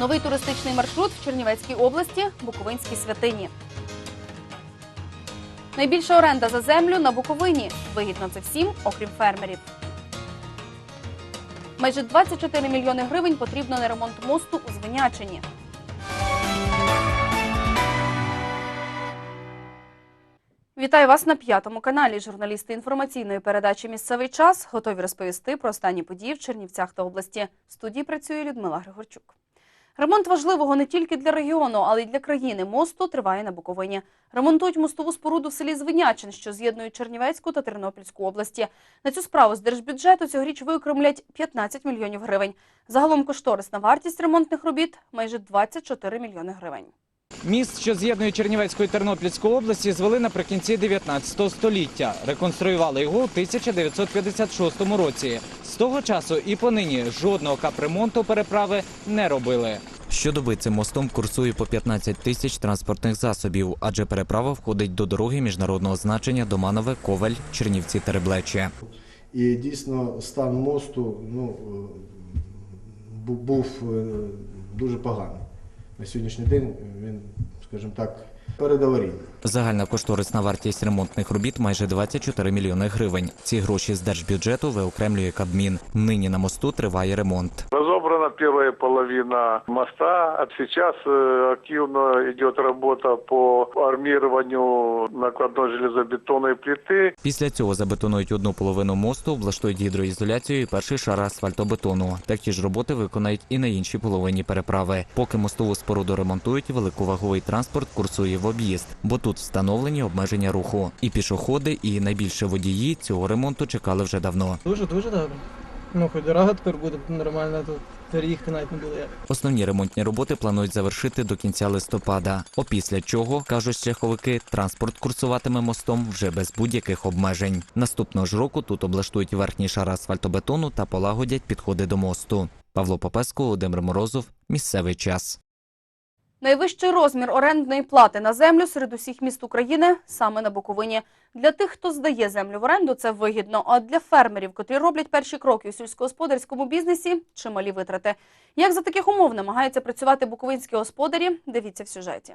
Новий туристичний маршрут в Чернівецькій області Буковинські святині. Найбільша оренда за землю на Буковині. Вигідно це всім, окрім фермерів. Майже 24 мільйони гривень потрібно на ремонт мосту у Звинячині. Вітаю вас на п'ятому каналі. Журналісти інформаційної передачі Місцевий час готові розповісти про останні події в Чернівцях та області. В студії працює Людмила Григорчук. Ремонт важливого не тільки для регіону, але й для країни мосту триває на Буковині. Ремонтують мостову споруду в селі Звинячин, що з'єднує Чернівецьку та Тернопільську області. На цю справу з держбюджету цьогоріч викремлять 15 мільйонів гривень. Загалом кошторисна вартість ремонтних робіт майже 24 мільйони гривень. Міст, що з'єднує Чернівецьку і Тернопільську області, звели наприкінці 19 століття. Реконструювали його у 1956 році. З того часу і понині жодного капремонту переправи не робили. Щодоби цим мостом курсує по 15 тисяч транспортних засобів, адже переправа входить до дороги міжнародного значення Доманове, Ковель, Чернівці, Тереблече. І дійсно стан мосту ну, е, був е, дуже поганий. На сьогоднішній день він, скажімо так, передаварійний. Загальна кошторисна вартість ремонтних робіт майже 24 мільйони гривень. Ці гроші з держбюджету виокремлює Кабмін. Нині на мосту триває ремонт. Разобрана половина моста, а сейчас э, активно идет работа по армированию накладной железобетонной плиты. Після цього забетонують одну половину мосту, облаштують гідроізоляцію і перший шар асфальтобетону. Такі ж роботи виконають і на іншій половині переправи. Поки мостову споруду ремонтують, великоваговий транспорт курсує в об'їзд, бо тут встановлені обмеження руху. І пішоходи, і найбільше водії цього ремонту чекали вже давно. Дуже дуже добре. Ну, хоч дорога тепер буде нормальна, то переїхати навіть не буде як. Основні ремонтні роботи планують завершити до кінця листопада. Опісля чого, кажуть шляховики, транспорт курсуватиме мостом вже без будь-яких обмежень. Наступного ж року тут облаштують верхній шар асфальтобетону та полагодять підходи до мосту. Павло Попеско, Володимир Морозов. Місцевий час. Найвищий розмір орендної плати на землю серед усіх міст України саме на Буковині. Для тих, хто здає землю в оренду, це вигідно. А для фермерів, котрі роблять перші кроки у сільськогосподарському бізнесі, чималі витрати. Як за таких умов намагаються працювати буковинські господарі? Дивіться в сюжеті.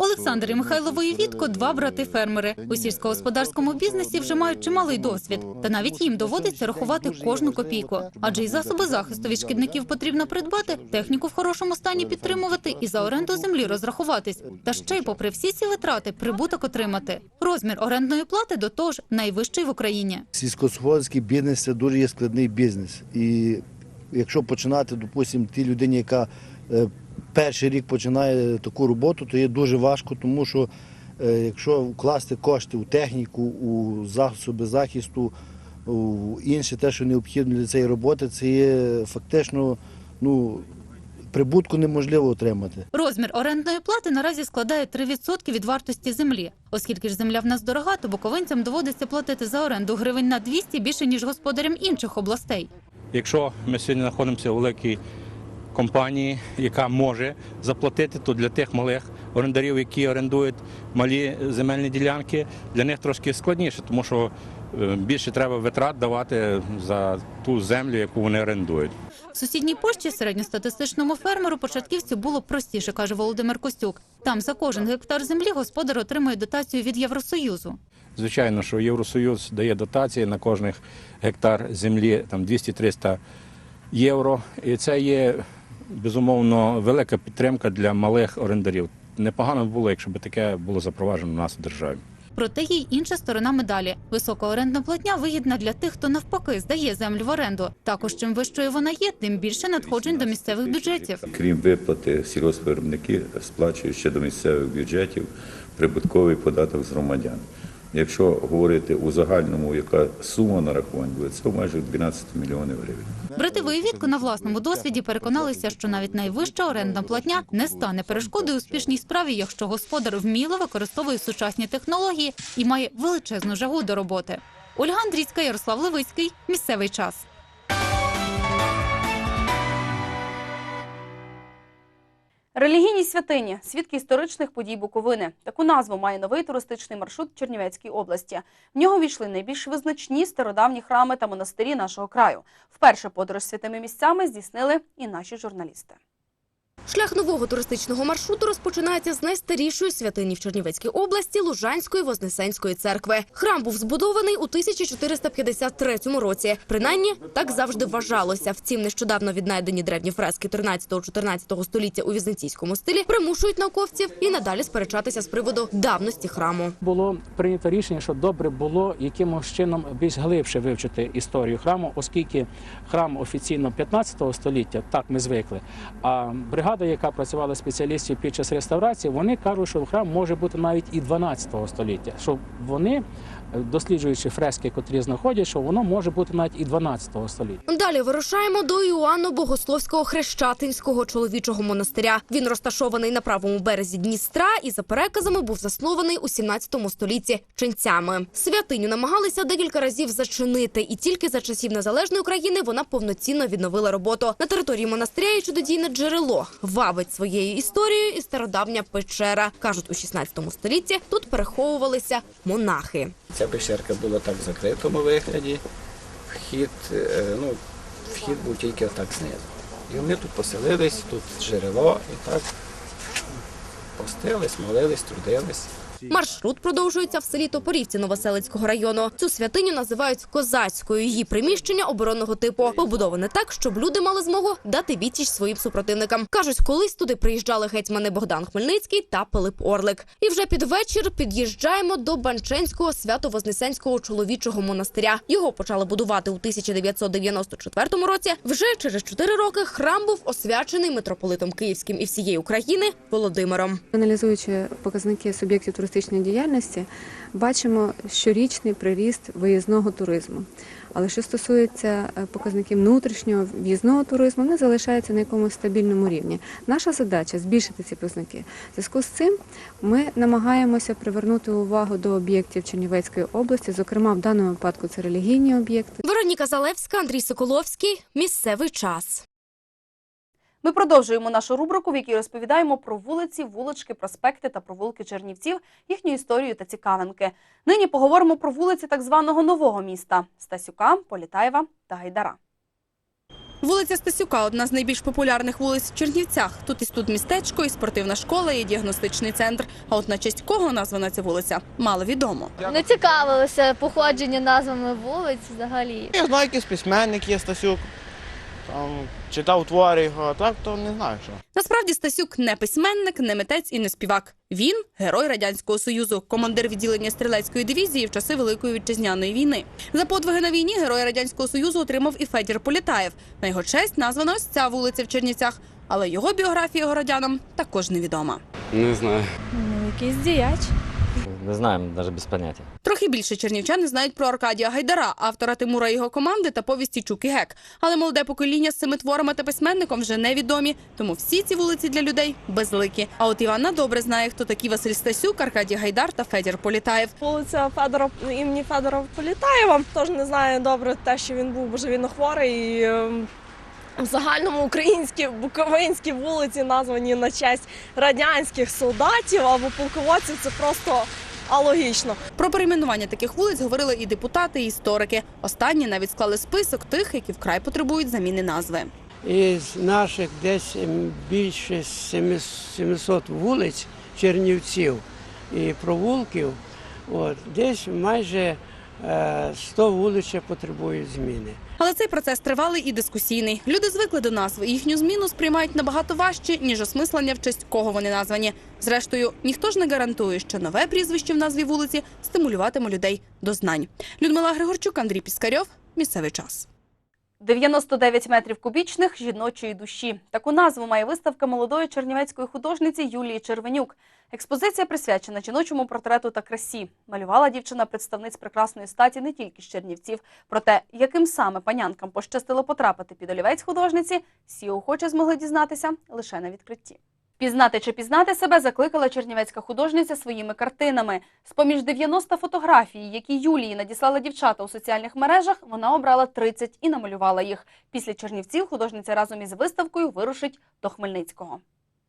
Олександр і Михайло Воєвідко – два брати-фермери. У сільськогосподарському бізнесі вже мають чималий досвід. Та навіть їм доводиться рахувати кожну копійку. Адже й засоби захисту від шкідників потрібно придбати, техніку в хорошому стані підтримувати і за оренду землі розрахуватись. Та ще й попри всі ці витрати прибуток отримати. Розмір орендної плати до того ж найвищий в Україні. Сільськогосподарський бізнес це дуже є складний бізнес. І якщо починати, допустимо, тій людині, яка е, перший рік починає таку роботу, то є дуже важко, тому що е, якщо вкласти кошти у техніку, у засоби захисту, у інше те, що необхідно для цієї роботи, це є фактично ну, прибутку неможливо отримати. Розмір орендної плати наразі складає 3% від вартості землі. Оскільки ж земля в нас дорога, то буковинцям доводиться платити за оренду гривень на 200 більше, ніж господарям інших областей. Якщо ми сьогодні знаходимося у великій компанії, яка може заплатити, то для тих малих орендарів, які орендують малі земельні ділянки, для них трошки складніше, тому що е, більше треба витрат давати за ту землю, яку вони орендують. В сусідній пошті середньостатистичному фермеру початківцю було простіше, каже Володимир Костюк. Там за кожен гектар землі господар отримує дотацію від Євросоюзу. Звичайно, що Євросоюз дає дотації на кожних гектар землі там 200-300 євро. І це є безумовно велика підтримка для малих орендарів. Непогано б було, якщо б таке було запроваджено у нас в державі. Проте є й інша сторона медалі. Висока орендна платня вигідна для тих, хто навпаки здає землю в оренду. Також чим вищою вона є, тим більше надходжень до місцевих бюджетів. Крім виплати, сільгоспвиробники сплачують ще до місцевих бюджетів прибутковий податок з громадян. Якщо говорити у загальному, яка сума нарахувань буде, це майже 12 мільйонів гривень. Брати Воєвідко на власному досвіді переконалися, що навіть найвища орендна платня не стане перешкодою успішній справі, якщо господар вміло використовує сучасні технології і має величезну жагу до роботи. Ольга Андрійська, Ярослав Левицький. Місцевий час. Релігійні святині свідки історичних подій Буковини. Таку назву має новий туристичний маршрут Чернівецької області. В нього війшли найбільш визначні стародавні храми та монастирі нашого краю. Вперше подорож святими місцями здійснили і наші журналісти. Шлях нового туристичного маршруту розпочинається з найстарішої святині в Чернівецькій області Лужанської Вознесенської церкви. Храм був збудований у 1453 році. Принаймні, так завжди вважалося. Втім, нещодавно віднайдені древні фрески 13-14 століття у візантійському стилі примушують науковців і надалі сперечатися з приводу давності храму. було прийнято рішення, що добре було якимось чином більш глибше вивчити історію храму, оскільки храм офіційно 15 століття, так ми звикли. А бригада, яка працювала спеціалістів під час реставрації, вони кажуть, що храм може бути навіть і 12 століття. Що вони, досліджуючи фрески, котрі знаходять, що воно може бути навіть і 12 століття. Далі вирушаємо до Іоанно-Богословського хрещатинського чоловічого монастиря. Він розташований на правому березі Дністра і за переказами був заснований у 17 столітті ченцями. Святиню намагалися декілька разів зачинити, і тільки за часів незалежної України вона повноцінно відновила роботу. На території монастиря є чудодійне джерело вабить своєю історією і стародавня печера. кажуть, у 16 столітті тут переховувалися монахи. Ця пещерка була так в закритому вигляді. Вхід, е, ну, вхід був тільки отак знизу. І вони тут поселились, тут джерело, і так постились, молились, трудились. Маршрут продовжується в селі Топорівці Новоселицького району. Цю святиню називають козацькою. Її приміщення оборонного типу побудоване так, щоб люди мали змогу дати відсіч своїм супротивникам. кажуть, колись туди приїжджали гетьмани Богдан Хмельницький та Пилип Орлик. І вже під вечір під'їжджаємо до Банченського свято-вознесенського чоловічого монастиря. Його почали будувати у 1994 році. Вже через 4 роки храм був освячений митрополитом Київським і всієї України Володимиром. Аналізуючи показники суб'єктів туристичної діяльності, бачимо щорічний приріст виїзного туризму. Але що стосується е, показників внутрішнього в'їзного туризму, вони залишаються на якомусь стабільному рівні. Наша задача збільшити ці показники. В зв'язку з цим ми намагаємося привернути увагу до об'єктів Чернівецької області, зокрема в даному випадку це релігійні об'єкти. Вероніка Залевська, Андрій Соколовський. Місцевий час. Ми продовжуємо нашу рубрику, в якій розповідаємо про вулиці, вулички, проспекти та провулки Чернівців, їхню історію та цікавинки. Нині поговоримо про вулиці так званого нового міста Стасюка, Політаєва та Гайдара. Вулиця Стасюка одна з найбільш популярних вулиць в Чернівцях. Тут і студмістечко, і спортивна школа, і діагностичний центр. А от на честь кого названа ця вулиця, мало відомо. Не цікавилися походження назвами вулиць взагалі. Я знаю, якийсь письменник є Стасюк. Там читав твори його, а так то не знаю що. Насправді Стасюк не письменник, не митець і не співак. Він герой радянського союзу, командир відділення стрілецької дивізії в часи Великої вітчизняної війни. За подвиги на війні герой радянського союзу отримав і Федір Політаєв. На його честь названа ось ця вулиця в Чернівцях. Але його біографія городянам також невідома. Не знаю. Ну, якийсь діяч. Не знаємо, навіть без поняття. Трохи більше чернівчани знають про Аркадія Гайдара, автора Тимура і його команди та повісті Чук і Гек. Але молоде покоління з цими творами та письменником вже невідомі, тому всі ці вулиці для людей безликі. А от Іванна добре знає, хто такі Василь Стасюк, Аркадій Гайдар та Федір Політаєв. Вулиця Федора імені Федора Політаєва. Теж не знаю добре те, що він був божевільно хворий. І, ем, в загальному українські буковинські вулиці названі на честь радянських солдатів або полководців. Це просто алогічно. Про перейменування таких вулиць говорили і депутати, і історики. Останні навіть склали список тих, які вкрай потребують заміни назви. Із наших десь ем, більше 700 вулиць Чернівців і провулків, от, десь майже е, 100 вулиць потребують зміни. Але цей процес тривалий і дискусійний. Люди звикли до назви. і Їхню зміну сприймають набагато важче, ніж осмислення в честь кого вони названі. Зрештою, ніхто ж не гарантує, що нове прізвище в назві вулиці стимулюватиме людей до знань. Людмила Григорчук, Андрій Піскарьов. Місцевий час. 99 метрів кубічних жіночої душі. Таку назву має виставка молодої чернівецької художниці Юлії Червенюк. Експозиція присвячена жіночому портрету та красі. Малювала дівчина представниць прекрасної статі не тільки з Чернівців. Проте, яким саме панянкам пощастило потрапити під олівець художниці, всі охоче змогли дізнатися лише на відкритті. Пізнати чи пізнати себе закликала чернівецька художниця своїми картинами. З-поміж 90 фотографій, які Юлії надіслала дівчата у соціальних мережах, вона обрала 30 і намалювала їх. Після Чернівців художниця разом із виставкою вирушить до Хмельницького.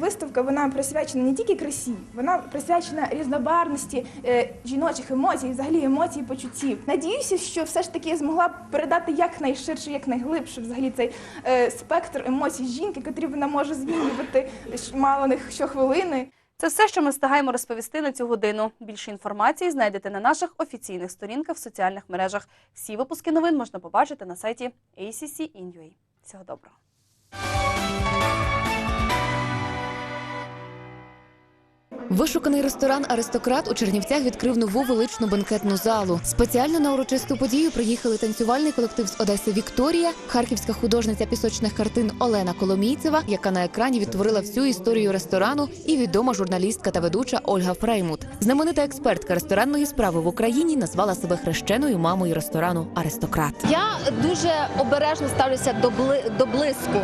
Виставка вона присвячена не тільки красі, вона присвячена різнобарвності е, жіночих емоцій, взагалі емоцій, почуттів. Надіюся, що все ж таки я змогла передати якнайширше, якнайглибше взагалі цей е, спектр емоцій жінки, котрі вона може змінювати мало не щохвилини. Це все, що ми встигаємо розповісти на цю годину. Більше інформації знайдете на наших офіційних сторінках в соціальних мережах. Всі випуски новин можна побачити на сайті ACC.in.ua. Всього доброго. Вишуканий ресторан Аристократ у Чернівцях відкрив нову величну банкетну залу. Спеціально на урочисту подію приїхали танцювальний колектив з Одеси Вікторія, харківська художниця пісочних картин Олена Коломійцева, яка на екрані відтворила всю історію ресторану, і відома журналістка та ведуча Ольга Фреймут. Знаменита експертка ресторанної справи в Україні назвала себе хрещеною мамою ресторану Аристократ. Я дуже обережно ставлюся до, бли, до блиску,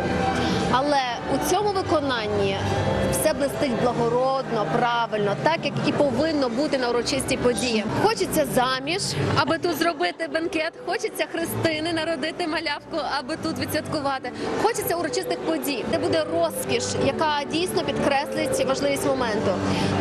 але у цьому виконанні все блистить благородно, правильно, так як і повинно бути на урочистій події. Хочеться заміж, аби тут зробити бенкет, хочеться хрестини, народити малявку, аби тут відсвяткувати. Хочеться урочистих подій, де буде розкіш, яка дійсно підкреслить важливість моменту.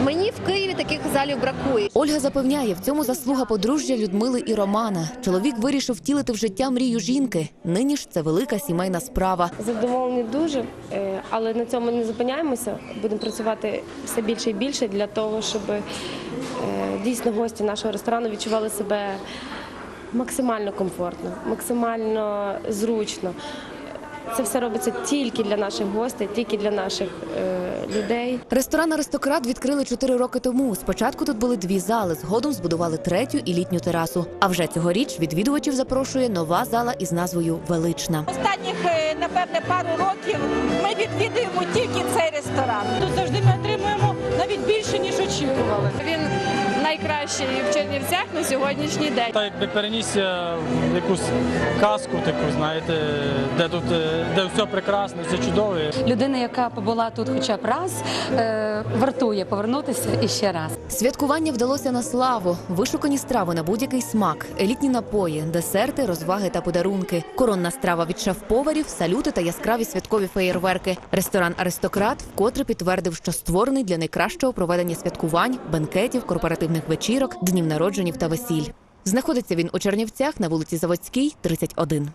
Мені в Києві таких залів бракує. Ольга запевняє, в цьому заслуга подружжя Людмили і Романа. Чоловік вирішив втілити в життя мрію жінки. Нині ж це велика сімейна справа. Задоволені дуже, е, але на цьому не зупиняємося. Будемо працювати все більше і більше для того, щоб е, дійсно гості нашого ресторану відчували себе максимально комфортно, максимально зручно. Це все робиться тільки для наших гостей, тільки для наших е, людей. Ресторан Аристократ відкрили чотири роки тому. Спочатку тут були дві зали, згодом збудували третю і літню терасу. А вже цьогоріч відвідувачів запрошує нова зала із назвою Велична. Останніх, е, напевне, пару років ми відвідуємо тільки цей ресторан. Тут завжди ми отримуємо навіть більше, ніж очікували. Він найкращий в Чернівцях на сьогоднішній день. Так якби перенісся в якусь казку, таку, знаєте, де тут е, де все прекрасно, все чудове. Людина, яка побула тут хоча б раз, е, вартує повернутися іще раз. Святкування вдалося на славу. Вишукані страви на будь-який смак, елітні напої, десерти, розваги та подарунки. Коронна страва від шеф-поварів, салюти та яскраві святкові феєрверки. Ресторан Аристократ вкотре підтвердив, що створений для найкращого проведення святкувань, бенкетів, корпоративних благодійних вечірок, днів народженів та весіль. Знаходиться він у Чернівцях на вулиці Заводській, 31.